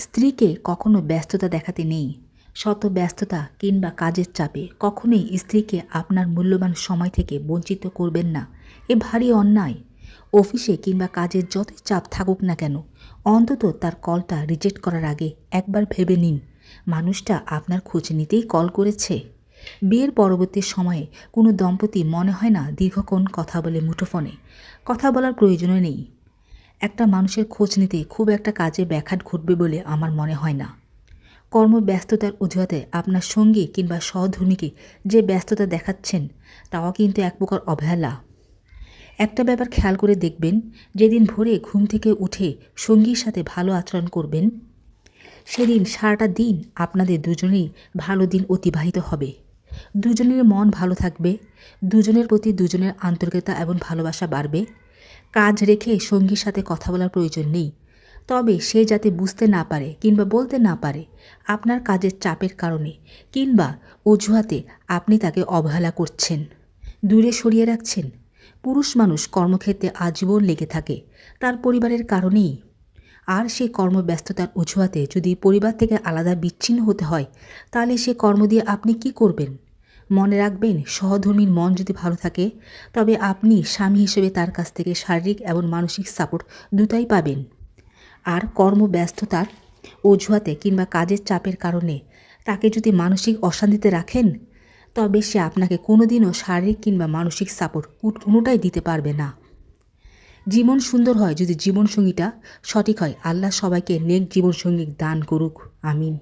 স্ত্রীকে কখনো ব্যস্ততা দেখাতে নেই। শত ব্যস্ততা কিংবা কাজের চাপে কখনোই স্ত্রীকে আপনার মূল্যবান সময় থেকে বঞ্চিত করবেন না। এ ভারী অন্যায়। অফিসে কিংবা কাজের যতই চাপ থাকুক না কেন, অন্তত তার কলটা রিজেক্ট করার আগে একবার ভেবে নিন, মানুষটা আপনার খোঁজ নিতেই কল করেছে। বিয়ের পরবর্তী সময়ে কোনো দম্পতি মনে হয় না দীর্ঘক্ষণ কথা বলে মুঠোফোনে। কথা বলার প্রয়োজনও নেই। একটা মানুষের খোঁজ নিতে খুব একটা কাজে ব্যাঘাত ঘটবে বলে আমার মনে হয় না। কর্মব্যস্ততার অজুহাতে আপনার সঙ্গী কিংবা সহধর্মীকে যে ব্যস্ততা দেখাচ্ছেন, তাও কিন্তু এক প্রকার অবহেলা। একটা ব্যাপার খেয়াল করে দেখবেন, যেদিন ভোরে ঘুম থেকে উঠে সঙ্গীর সাথে ভালো আচরণ করবেন, সেদিন সারাটা দিন আপনাদের দুজনেই ভালো দিন অতিবাহিত হবে। দুজনের মন ভালো থাকবে, দুজনের প্রতি দুজনের আন্তরিকতা এবং ভালোবাসা বাড়বে কাজ রেখে সঙ্গীর সাথে কথা বলার প্রয়োজন নেই। তবে সে যাতে বুঝতে না পারে কিংবা বলতে না পারে, আপনার কাজের চাপের কারণে কিংবা অজুহাতে আপনি তাকে অবহেলা করছেন। দূরে সরিয়ে রাখছেন। পুরুষ মানুষ কর্মক্ষেত্রে আজীবন লেগে থাকে, তার পরিবারের কারণেই। আর সেই কর্মব্যস্ততার অজুহাতে যদি পরিবার থেকে আলাদা বিচ্ছিন্ন হতে হয়, তাহলে সে কর্ম দিয়ে আপনি কি করবেন? মনে রাখবেন, সহধর্মীর মন যদি ভালো থাকে, তবে আপনি স্বামী হিসেবে তার কাছ থেকে শারীরিক এবং মানসিক সাপোর্ট দুটাই পাবেন। আর কর্মব্যস্ততার অজুহাতে কিংবা কাজের চাপের কারণে তাকে যদি মানসিক অশান্তিতে রাখেন, তবে সে আপনাকে কোনোদিনও শারীরিক কিংবা মানসিক সাপোর্ট কোনোটাই দিতে পারবে না। জীবন সুন্দর হয় যদি জীবনসঙ্গীটা সঠিক হয়। আল্লাহ সবাইকে নেক জীবনসঙ্গী দান করুক। আমিন।